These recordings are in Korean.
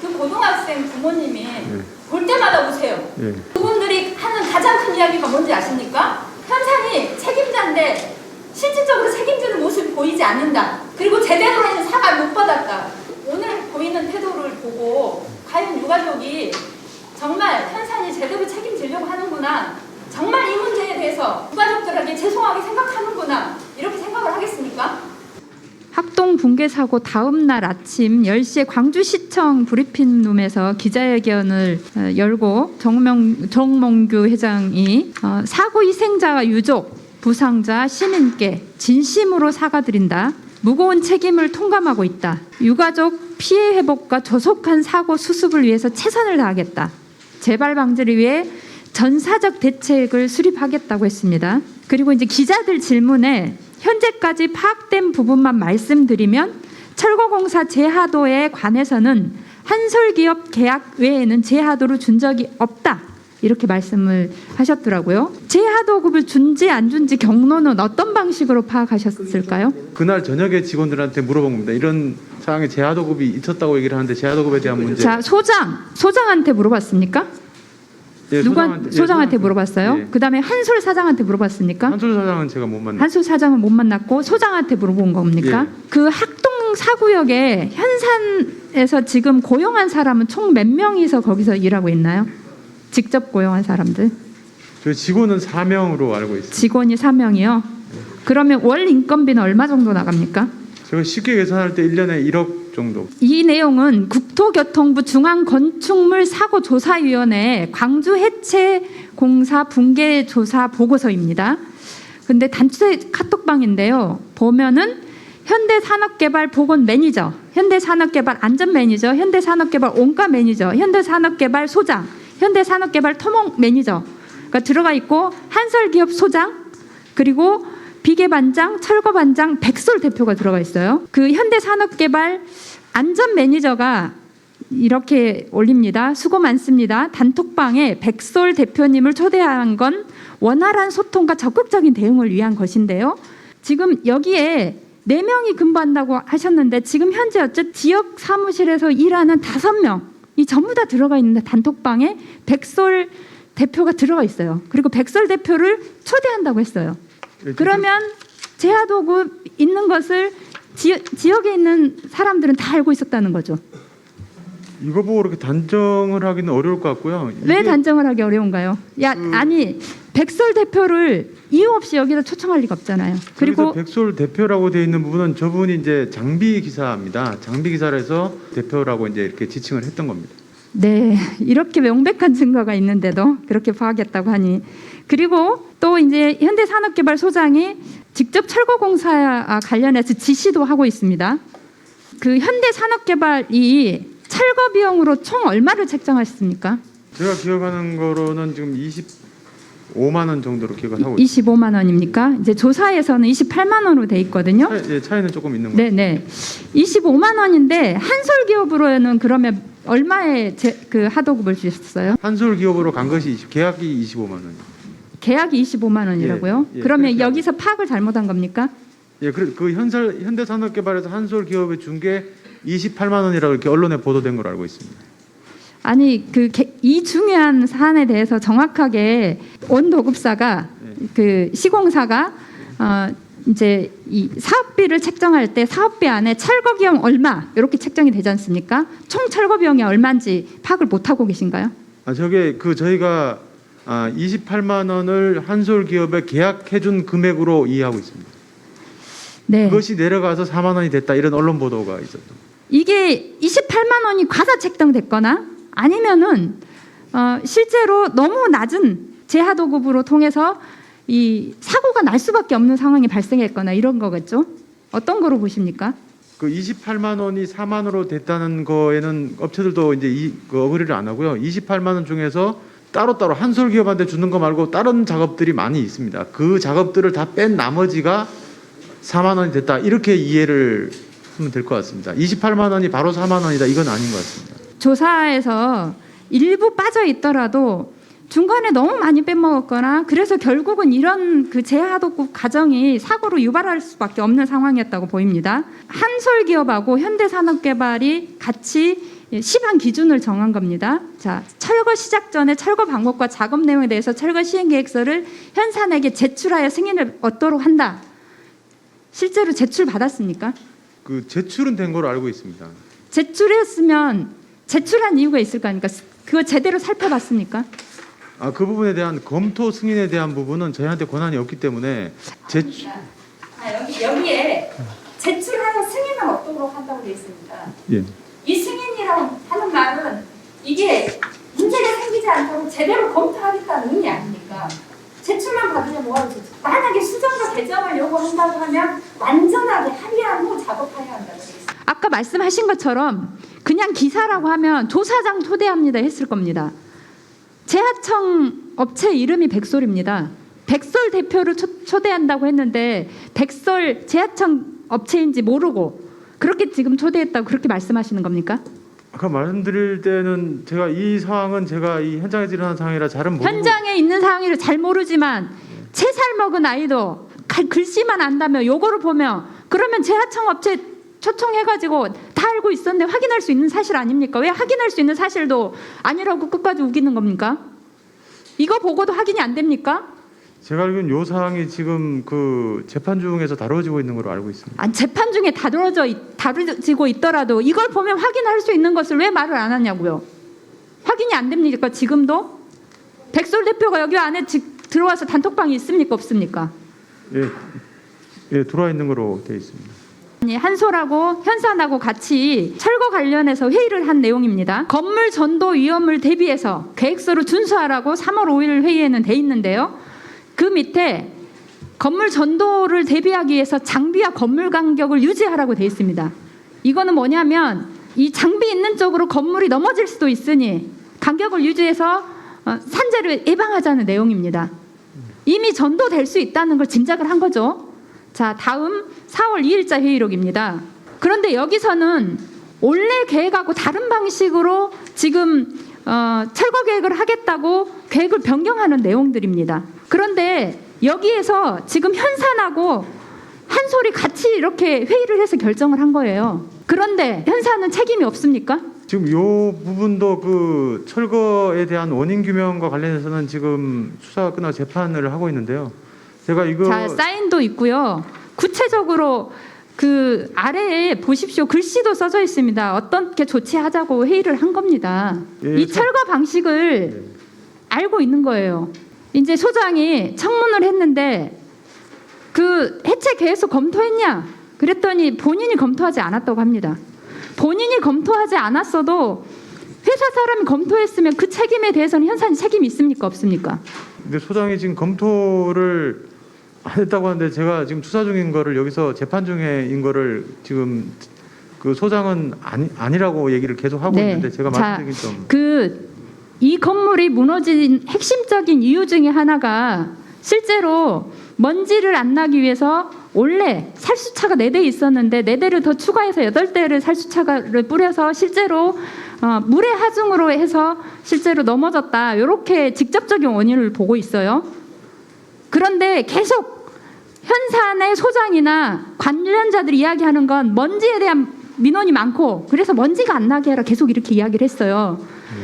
그 고등학생 부모님이 네. 볼 때마다 오세요. 예. 그분들이 하는 가장 큰 이야기가 뭔지 아십니까? 현상이 책임자인데 실질적으로 책임지는 모습이 보이지 않는다. 그리고 제대로 된 사과를 못 받았다. 오늘 보이는 태도를 보고 과연 유가족이 정말 현상이 제대로 책임지려고 하는구나. 정말 이 문제에 대해서 유가족들에게 죄송하게 생각하는구나. 이렇게 생각을 하겠습니까? 학동 붕괴 사고 다음 날 아침 10시에 광주시청 브리핑룸에서 기자회견을 어, 열고 정명, 정몽규 회장이 어, 사고 희생자와 유족, 부상자, 시민께 진심으로 사과드린다. 무거운 책임을 통감하고 있다. 유가족 피해 회복과 조속한 사고 수습을 위해서 최선을 다하겠다. 재발 방지를 위해 전사적 대책을 수립하겠다고 했습니다. 그리고 이제 기자들 질문에 현재까지 파악된 부분만 말씀드리면 철거공사 제하도에 관해서는 한솔기업 계약 외에는 제하도를 준 적이 없다. 이렇게 말씀을 하셨더라고요. 제하도급을 준지 안 준지 경로는 어떤 방식으로 파악하셨을까요? 그날 저녁에 직원들한테 물어본 겁니다. 이런 상황에 제하도급이 있었다고 얘기를 하는데 제하도급에 대한 문제. 자, 소장, 소장한테 물어봤습니까? 예, 누가 소장한테- 예, 소장한테 물어봤어요? 예. 그다음에 한솔 사장한테 물어봤습니까? 한솔 사장은 제가 못 만났. 한솔 사장은 못 만났고 소장한테 물어본 겁니까? 예. 그 학동 사구역에 현산에서 지금 고용한 사람은 총 몇 명이서 거기서 일하고 있나요? 직접 고용한 사람들 저희 직원은 4명으로 알고 있습니다. 직원이 4명이요. 그러면 월 인건비는 얼마 정도 나갑니까? 제가 쉽게 계산할 때 1년에 1억 정도. 이 내용은 국토교통부 중앙건축물 사고조사위원회 광주 해체 공사 붕괴 조사 보고서입니다. 근데 단체 카톡방인데요. 보면은 현대산업개발 보건 매니저, 현대산업개발 안전 매니저, 현대산업개발 온가 매니저, 현대산업개발 소장, 현대산업개발 토목 매니저가 들어가 있고 한설기업 소장 그리고 비계 반장, 철거 반장, 백솔 대표가 들어가 있어요. 그 현대산업개발 안전 매니저가 이렇게 올립니다. 수고 많습니다. 단톡방에 백솔 대표님을 초대한 건 원활한 소통과 적극적인 대응을 위한 것인데요. 지금 여기에 네 명이 근무한다고 하셨는데 지금 현재 어째 지역 사무실에서 일하는 다섯 명이 전부 다 들어가 있는데 단톡방에 백솔 대표가 들어가 있어요. 그리고 백솔 대표를 초대한다고 했어요. 예, 그러면 제하도급 있는 것을 지, 지역에 있는 사람들은 다 알고 있었다는 거죠. 이거 보고 그렇게 단정을 하기는 어려울 것 같고요. 왜 단정을 하기 어려운가요? 야 아니 백설 대표를 이유 없이 여기다 초청할 리가 없잖아요. 그리고 백솔 대표라고 되어 있는 부분은 저분이 이제 장비 기사입니다. 장비 기사를 해서 대표라고 이제 이렇게 지칭을 했던 겁니다. 네 이렇게 명백한 증거가 있는데도 그렇게 파악했다고 하니 그리고 또 이제 현대산업개발소장이 직접 철거공사 관련해서 지시도 하고 있습니다. 그 현대산업개발이 철거 비용으로 총 얼마를 책정하셨습니까? 제가 기억하는 거로는 지금 25만 원 정도로 기억을 하고 있습니다. 25만 원입니까? 이제 조사에서는 28만 원으로 돼 있거든요. 차이, 예, 차이는 조금 있는 거예요. 네, 네. 25만 원인데 한솔 기업으로는 그러면 얼마에 제, 그 하도급을 주셨어요? 한솔 기업으로 간 것이 20, 계약이 25만 원. 계약이 25만 원이라고요? 예, 예, 그러면 그렇게 여기서 파악을 잘못한 겁니까? 예, 그, 그 현설 현대산업개발에서 한솔 기업에 준 게 28만 원이라고 이렇게 언론에 보도된 걸로 알고 있습니다. 아니 그 이 중요한 사안에 대해서 정확하게 원도급사가 예. 그 시공사가 어 이제 이 사업비를 책정할 때 사업비 안에 철거 비용 얼마 이렇게 책정이 되지 않습니까? 총 철거 비용이 얼마인지 파악을 못 하고 계신가요? 아, 저게 그 저희가 아, 28만 원을 한솔 기업에 계약해 준 금액으로 이해하고 있습니다. 네. 그것이 내려가서 4만 원이 됐다 이런 언론 보도가 있었던. 이게 28만 원이 과다 책정됐거나 아니면은 어, 실제로 너무 낮은 제하도급으로 통해서 이 사고가 날 수밖에 없는 상황이 발생했거나 이런 거겠죠? 어떤 거로 보십니까? 그 28만 원이 4만 원으로 됐다는 거에는 업체들도 이제 이, 그 어그리를 안 하고요. 28만 원 중에서 따로따로 한솔 기업한테 주는 거 말고 다른 작업들이 많이 있습니다. 그 작업들을 다 뺀 나머지가 4만 원이 됐다. 이렇게 이해를 하면 될 것 같습니다. 28만 원이 바로 4만 원이다. 이건 아닌 것 같습니다. 조사에서 일부 빠져 있더라도 중간에 너무 많이 빼먹었거나 그래서 결국은 이런 그 제하도급 과정이 사고로 유발할 수밖에 없는 상황이었다고 보입니다. 한솔기업하고 현대산업개발이 같이 예, 시방 기준을 정한 겁니다. 자, 철거 시작 전에 철거 방법과 작업 내용에 대해서 철거 시행 계획서를 현산에게 제출하여 승인을 얻도록 한다. 실제로 제출 받았습니까? 그 제출은 된 걸로 알고 있습니다. 제출했으면 제출한 이유가 있을 거 아닙니까? 그거 제대로 살펴봤습니까? 아, 그 부분에 대한 검토 승인에 대한 부분은 저희한테 권한이 없기 때문에 제출 아, 여기 여기에 제출하여 승인을 얻도록 한다고 되어 있습니다. 예. 이 승인이라고 하는 말은 이게 문제가 생기지 않도록 제대로 검토하겠다는 의미 아닙니까? 제출만 받으면 뭐하러 제출? 만약에 수정과 개정을 요구한다고 하면 완전하게 합의한 후 작업해야 한다고 되어 있습니다. 아까 말씀하신 것처럼 그냥 기사라고 하면 조사장 초대합니다 했을 겁니다. 재하청 업체 이름이 백솔입니다. 백솔 대표를 초, 초대한다고 했는데 백솔 재하청 업체인지 모르고 그렇게 지금 초대했다고 그렇게 말씀하시는 겁니까? 아까 말씀드릴 때는 제가 이 상황은 제가 이 현장에서 일어난 상황이라 잘은 모르고 현장에 있는 상황을 잘 모르지만 채살 먹은 아이도 갈- 글씨만 안다며 요거를 보면 그러면 재하청 업체 초청해가지고 다 알고 있었는데 확인할 수 있는 사실 아닙니까? 왜 확인할 수 있는 사실도 아니라고 끝까지 우기는 겁니까? 이거 보고도 확인이 안 됩니까? 제가 알기로는 요 사항이 지금 그 재판 중에서 다뤄지고 있는 걸로 알고 있습니다. 아, 재판 중에 다뤄져 있- 다뤄지고 있더라도 이걸 보면 확인할 수 있는 것을 왜 말을 안 하냐고요? 확인이 안 됩니까? 지금도 백솔 대표가 여기 안에 지- 들어와서 단톡방이 있습니까? 없습니까? 예, 예 들어와 있는 걸로 되어 있습니다. 한솔하고 현산하고 같이 철거 관련해서 회의를 한 내용입니다. 건물 전도 위험을 대비해서 계획서를 준수하라고 3월 5일 회의에는 돼 있는데요. 그 밑에 건물 전도를 대비하기 위해서 장비와 건물 간격을 유지하라고 돼 있습니다. 이거는 뭐냐면 이 장비 있는 쪽으로 건물이 넘어질 수도 있으니 간격을 유지해서 어, 산재를 예방하자는 내용입니다. 이미 전도될 수 있다는 걸 짐작을 한 거죠. 자, 다음 4월 2일자 회의록입니다. 그런데 여기서는 원래 계획하고 다른 방식으로 지금 어, 철거 계획을 하겠다고 계획을 변경하는 내용들입니다. 그런데 여기에서 지금 현산하고 한솔이 같이 이렇게 회의를 해서 결정을 한 거예요. 그런데 현산은 책임이 없습니까? 지금 요 부분도 그 철거에 대한 원인 규명과 관련해서는 지금 수사가 끝나고 재판을 하고 있는데요. 제가 이거 자, 사인도 있고요. 구체적으로 그 아래에 보십시오. 글씨도 써져 있습니다. 어떻게 조치하자고 회의를 한 겁니다. 예, 이 저- 철거 방식을 알고 있는 거예요. 이제 소장이 청문을 했는데 그 해체 계획서 검토했냐? 그랬더니 본인이 검토하지 않았다고 합니다. 본인이 검토하지 않았어도 회사 사람이 검토했으면 그 책임에 대해서는 현산이 책임이 있습니까? 없습니까? 근데 소장이 지금 검토를 안 했다고 하는데 제가 지금 수사 중인 거를 여기서 재판 중인 거를 지금 그 소장은 아니 아니라고 얘기를 계속 하고 네. 있는데 제가 자, 말씀드린 좀그이 건물이 무너진 핵심적인 이유 중에 하나가 실제로 먼지를 안 나기 위해서 원래 살수차가 네 대 있었는데 네 대를 더 추가해서 여덟 대를 살수차를 뿌려서 실제로 어, 물의 하중으로 해서 실제로 넘어졌다. 이렇게 직접적인 원인을 보고 있어요. 그런데 계속 현산의 소장이나 관련자들이 이야기하는 건 먼지에 대한 민원이 많고 그래서 먼지가 안 나게 해라 계속 이렇게 이야기를 했어요.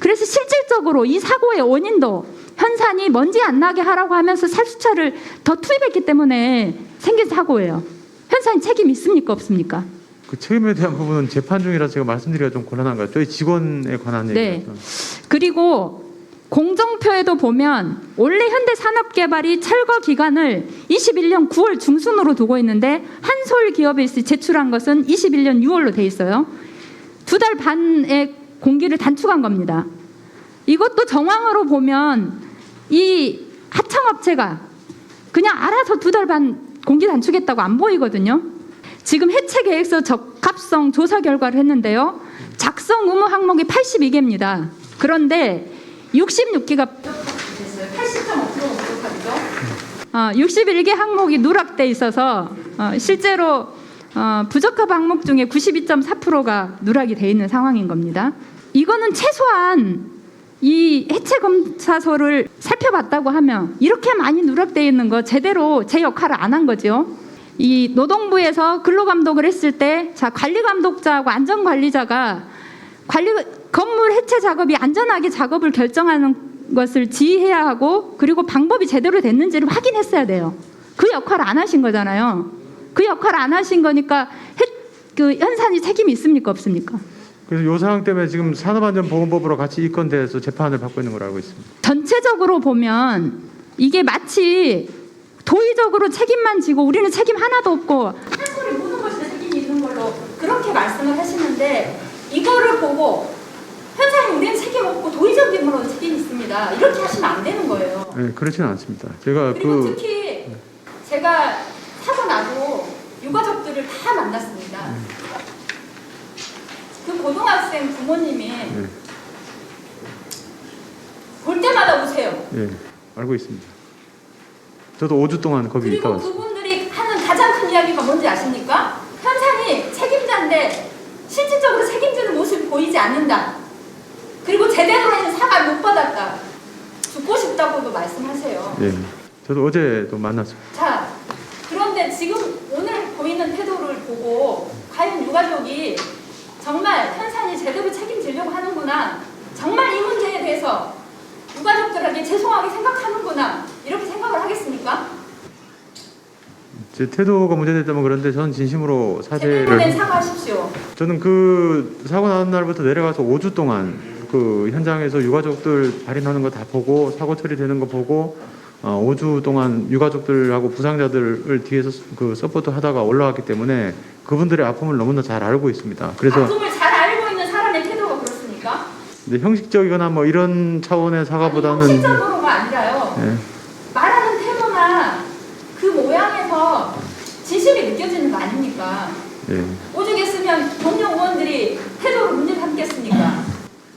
그래서 실질적으로 이 사고의 원인도 현산이 먼지 안 나게 하라고 하면서 살수차를 더 투입했기 때문에 생긴 사고예요. 현산이 책임 있습니까 없습니까? 그 책임에 대한 부분은 재판 중이라서 제가 말씀드리기가 좀 곤란한가요? 저희 직원에 관한 네. 얘기라서. 그리고 공정표에도 보면 원래 현대 산업개발이 철거 기간을 21년 9월 중순으로 두고 있는데 한솔 기업이 제출한 것은 21년 6월로 돼 있어요. 두 달 반의 공기를 단축한 겁니다. 이것도 정황으로 보면 이 하청업체가 그냥 알아서 두 달 반 공기 단축했다고 안 보이거든요. 지금 해체 계획서 적합성 조사 결과를 했는데요. 작성 의무 항목이 82개입니다. 그런데 66개가 됐어요. 80.5kg 부족하죠. 어, 61개 항목이 누락돼 있어서 어, 실제로 어, 부적합 항목 중에 92.4%가 누락이 돼 있는 상황인 겁니다. 이거는 최소한 이 해체 검사서를 살펴봤다고 하면 이렇게 많이 누락돼 있는 거 제대로 제 역할을 안 한 거죠. 이 노동부에서 근로 감독을 했을 때 자 관리 감독자하고 안전 관리자가 관리 건물 해체 작업이 안전하게 작업을 결정하는 것을 지휘해야 하고 그리고 방법이 제대로 됐는지를 확인했어야 돼요. 그 역할을 안 하신 거잖아요. 그 역할을 안 하신 거니까 해, 그 현산이 책임이 있습니까 없습니까? 그래서 요 상황 때문에 지금 산업안전보건법으로 같이 이 건대에서 재판을 받고 있는 걸 알고 있습니다. 전체적으로 보면 이게 마치 도의적으로 책임만 지고 우리는 책임 하나도 없고 한 소리 모든 것이 책임이 있는 걸로 그렇게 말씀을 하시는데 이거를 보고 우리는 책임 없고 도의적인으로 책임이 있습니다. 이렇게 하시면 안 되는 거예요. 네, 그렇지는 않습니다. 제가 그리고 그 특히 제가 사고 나고 유가족들을 다 만났습니다. 그 고등학생 부모님이 네, 볼 때마다 오세요. 예, 알고 있습니다. 저도 5주 동안 거기 있다 그리고 왔습니다. 그분들이 하는 가장 큰 이야기가 뭔지 아십니까? 현상이 책임자인데 실질적으로 책임지는 모습이 보이지 않는다. 그리고 제대로 된 사과를 못 받았다. 죽고 싶다고도 말씀하세요. 예, 저도 어제도 만났습니다. 자, 그런데 지금 오늘 보이는 태도를 보고 과연 유가족이 정말 현상이 제대로 책임지려고 하는구나. 정말 이 문제에 대해서 유가족들에게 죄송하게 생각하는구나. 이렇게 생각을 하겠습니까? 제 태도가 문제됐다면 그런데 저는 진심으로 제대로 된 사죄를 사과하십시오. 저는 그 사고 나는 날부터 내려가서 5주 동안 그 현장에서 유가족들 발인하는 거 다 보고 사고 처리되는 거 보고 어, 5주 동안 유가족들하고 부상자들을 뒤에서 그 서포트 하다가 올라왔기 때문에 그분들의 아픔을 너무나 잘 알고 있습니다. 그래서 아픔을 잘 알고 있는 사람의 태도가 그렇습니까? 근데 형식적이거나 뭐 이런 차원의 사과보다는 아니, 형식적으로가 아니라요. 예, 말하는 태도나 그 모양에서 진심이 느껴지는 거 아닙니까? 예, 오죽했으면 동료 의원들이 태도를 문제 삼겠습니까?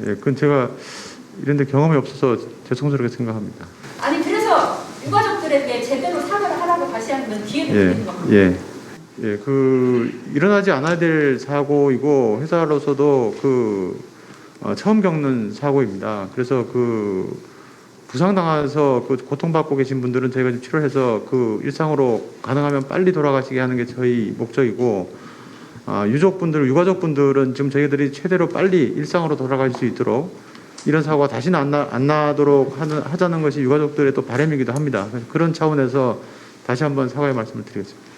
예, 그건 제가 이런데 경험이 없어서 죄송스럽게 생각합니다. 아니 그래서 유가족들에게 제대로 사과를 하라고 다시 한번 기회를 예, 드리는 겁니다. 예, 예, 그 일어나지 않아야 될 사고이고 회사로서도 그 어, 처음 겪는 사고입니다. 그래서 그 부상당해서 그 고통받고 계신 분들은 저희가 좀 치료해서 그 일상으로 가능하면 빨리 돌아가시게 하는 게 저희 목적이고 아, 유족분들, 유가족분들은 지금 저희들이 최대로 빨리 일상으로 돌아갈 수 있도록 이런 사고가 다시는 안, 나, 안 나도록 하는, 하자는 것이 유가족들의 또 바람이기도 합니다. 그런 차원에서 다시 한번 사과의 말씀을 드리겠습니다.